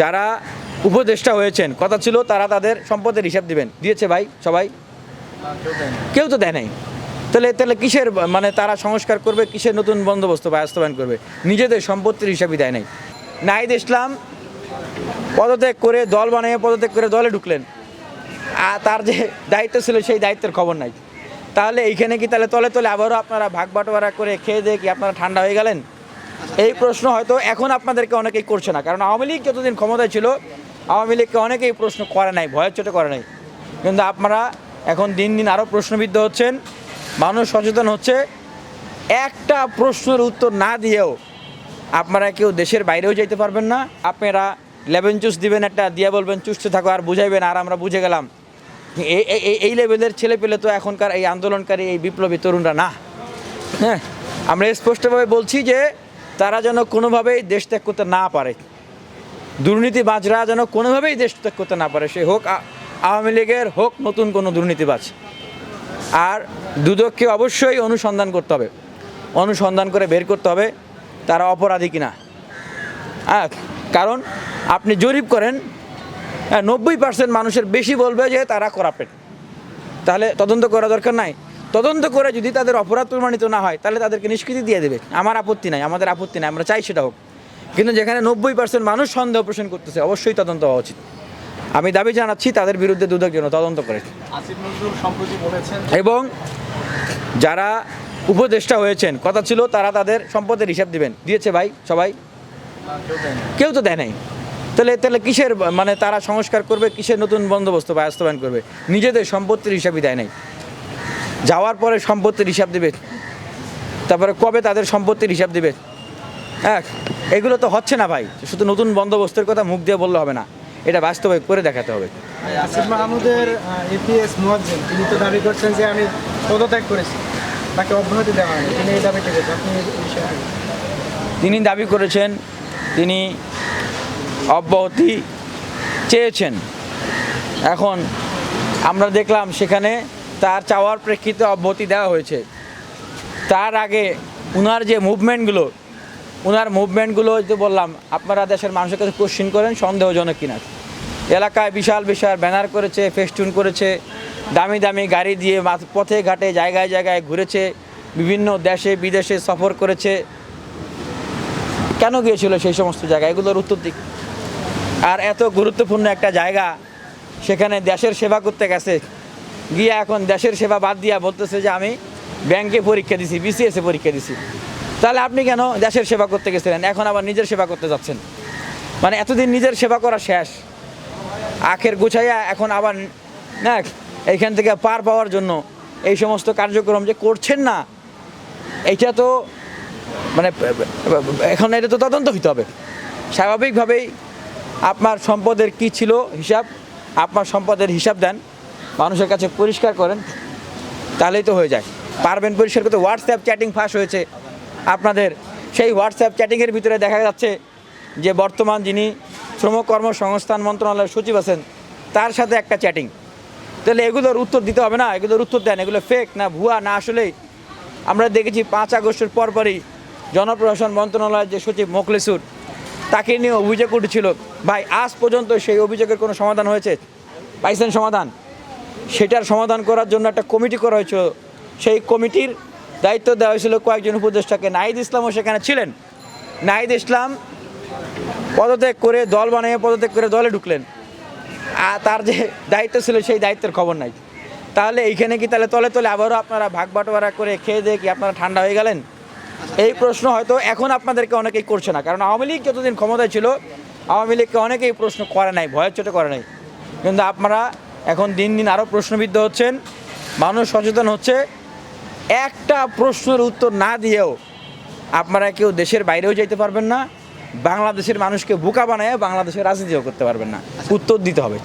যারা উপদেষ্টা হয়েছেন, কথা ছিল তারা তাদের সম্পদের হিসাব দিবেন। দিয়েছে ভাই, সবাই? কেউ তো দেয় নাই। তাহলে তাহলে কিসের মানে তারা সংস্কার করবে, কিসের নতুন বন্দোবস্ত বাস্তবায়ন করবে? নিজেদের সম্পত্তির হিসাবই দেয় নাই। নাহিদ ইসলাম পদত্যাগ করে দল বানিয়ে, পদত্যাগ করে দলে ঢুকলেন। আর তার যে দায়িত্ব ছিল, সেই দায়িত্বের খবর নাই। তাহলে এইখানে কি তাহলে তলে তলে আবারও আপনারা ভাগ বাটোয়ারা করে খেয়ে দিয়ে কি আপনারা ঠান্ডা হয়ে গেলেন? এই প্রশ্ন হয়তো এখন আপনাদেরকে অনেকেই করছে না। কারণ আওয়ামী লীগ যতদিন ক্ষমতায় ছিল, আওয়ামী লীগকে অনেকেই প্রশ্ন করে নাই, ভয়ের চোটে করে নাই। কিন্তু আপনারা এখন দিন দিন আরও প্রশ্নবিদ্ধ হচ্ছেন। মানুষ সচেতন হচ্ছে। একটা প্রশ্নের উত্তর না দিয়েও আপনারা কেউ দেশের বাইরেও যেতে পারবেন না। আপনারা লেবেন চুস দিবেন, একটা দিয়ে বলবেন, চুষতে থাকো, আর বুঝাইবেন, আর আমরা বুঝে গেলাম। এই লেভেলের ছেলে পেলে তো এখনকার এই আন্দোলনকারী, এই বিপ্লবী তরুণরা না। হ্যাঁ আমরা স্পষ্টভাবে বলছি যে তারা যেন কোনোভাবেই দেশ ত্যাগ করতে না পারে। দুর্নীতিবাজরা যেন কোনোভাবেই দেশ ত্যাগ করতে না পারে। সে হোক আওয়ামী লীগের হোক নতুন কোনো দুর্নীতিবাজ। আর দুদককে অবশ্যই অনুসন্ধান করতে হবে। অনুসন্ধান করে বের করতে হবে তারা অপরাধী কিনা। হ্যাঁ কারণ আপনি জরিপ করেন হ্যাঁ নব্বই পার্সেন্ট মানুষের বেশি বলবে যে তারা করাপেট তাহলে তদন্ত করা দরকার নাই। তদন্ত করে যদি তাদের অপরাধ প্রমাণিত না হয় তাহলে তাদেরকে নিষ্কৃতি দিয়ে দেবে। আমার আপত্তি নাই আমাদের আপত্তি নাই আমরা চাই সেটা হোক। কিন্তু যেখানে নব্বই পার্সেন্ট মানুষ সন্দেহ পোষণ করতেছে অবশ্যই তদন্ত হওয়া উচিত। আমি দাবি জানাচ্ছি তাদের বিরুদ্ধে দুদক জন্য তদন্ত করে। এবং যারা উপদেষ্টা হয়েছেন কথা ছিল তারা তাদের সম্পদের হিসাব দিবেন। দিয়েছে ভাই সবাই। কেউ তো দেয় নাই। তাহলে তাহলে কিসের মানে তারা সংস্কার করবে কিসের নতুন বন্দোবস্ত বাস্তবায়ন করবে? নিজেদের সম্পত্তির হিসাবই দেয় নাই। যাওয়ার পরে সম্পত্তির হিসাব দিবে। তারপরে কবে তাদের সম্পত্তির হিসাব দিবে? হ্যাঁ এগুলো তো হচ্ছে না ভাই। শুধু নতুন বন্দোবস্তের কথা মুখ দিয়ে বললে হবে না। এটা বাস্তবে করে দেখাতে হবে। আসিফ মাহমুদের ইপিএস মুয়াজ্জিন তিনি তো দাবি করছেন যে আমি পদত্যাগ করেছি। তাকে অব্যাহতি দেওয়া হয়নি। তিনি এই দাবিটি করছেন। আপনি? তিনি দাবি করেছেন তিনি অব্যাহতি চেয়েছেন। এখন আমরা দেখলাম সেখানে তার চাওয়ার প্রেক্ষিতে অব্যতি দেওয়া হয়েছে। তার আগে উনার যে মুভমেন্টগুলো, উনার মুভমেন্টগুলো যে বললাম, আপনারা দেশের মানুষের কাছে কোশ্চিন করেন, সন্দেহজনক কিনা। এলাকায় বিশাল বিশাল ব্যানার করেছে, ফেস্টুন করেছে, দামি দামি গাড়ি দিয়ে পথে, ঘাটে, জায়গায় জায়গায় ঘুরেছে, বিভিন্ন দেশে, বিদেশে সফর করেছে। কেন গিয়েছিল সেই সমস্ত জায়গা? এগুলোর উত্তর দিক। আর এত গুরুত্বপূর্ণ একটা জায়গা, সেখানে দেশের সেবা করতে গেছে গিয়ে এখন দেশের সেবা বাদ দিয়া বলতেছে যে আমি ব্যাংকে পরীক্ষা দিছি বিসিএসে পরীক্ষা দিছি। তাহলে আপনি কেন দেশের সেবা করতে গেছিলেন? এখন আবার নিজের সেবা করতে যাচ্ছেন। মানে এতদিন নিজের সেবা করা শেষ। আখের গুছাইয়া এখন আবার না এইখান থেকে পার পাওয়ার জন্য এই সমস্ত কার্যক্রম যে করছেন না, এইটা তো মানে এখন এটা তো তদন্ত হইতে হবে। স্বাভাবিকভাবেই আপনার সম্পদের কি ছিল হিসাব, আপনার সম্পদের হিসাব দেন। মানুষের কাছে পরিষ্কার করেন, তাহলেই তো হয়ে যায়। পারবেন পরিষ্কার করতে। হোয়াটসঅ্যাপ চ্যাটিং ফাঁস হয়েছে। আপনাদের সেই হোয়াটসঅ্যাপ চ্যাটিংয়ের ভিতরে দেখা যাচ্ছে যে বর্তমান যিনি শ্রম কর্মসংস্থান মন্ত্রণালয়ের সচিব আছেন, তার সাথে একটা চ্যাটিং তাহলে এগুলোর উত্তর দিতে হবে না। এগুলোর উত্তর দেন। এগুলো ফেক না ভুয়া না আসলেই। আমরা দেখেছি পাঁচ আগস্টের পরপরই জনপ্রশাসন মন্ত্রণালয়ের যে সচিব মোখলেসুর, তাকে নিয়ে অভিযোগ উঠেছিল। ভাই, আজ পর্যন্ত সেই অভিযোগের কোনো সমাধান হয়েছে? পাইছেন সমাধান? সেটার সমাধান করার জন্য একটা কমিটি করা হয়েছিল। সেই কমিটির দায়িত্ব দেওয়া হয়েছিল কয়েকজন উপদেষ্টাকে। নাহিদ ইসলামও সেখানে ছিলেন। নাহিদ ইসলাম পদত্যাগ করে দল বানিয়ে পদত্যাগ করে দলে ঢুকলেন। আর তার যে দায়িত্ব ছিল সেই দায়িত্বের খবর নাই। তাহলে এইখানে কি তাহলে তলে তলে আবারও আপনারা ভাগ বাটোয়ারা করে খেয়ে দিয়ে কি আপনারা ঠান্ডা হয়ে গেলেন? এই প্রশ্ন হয়তো এখন আপনাদেরকে অনেকেই করছে না। কারণ আওয়ামী লীগ যতদিন ক্ষমতায় ছিল, আওয়ামী লীগকে অনেকেই প্রশ্ন করে নাই, ভয়ের চোটে করে নাই। কিন্তু আপনারা এখন দিন দিন আরও প্রশ্নবিদ্ধ হচ্ছেন। মানুষ সচেতন হচ্ছে। একটা প্রশ্নের উত্তর না দিয়েও আপনারা কেউ দেশের বাইরেও যাইতে পারবেন না, বাংলাদেশের মানুষকে বোকা বানায় বাংলাদেশের রাজনীতিও করতে পারবেন না। উত্তর দিতে হবে।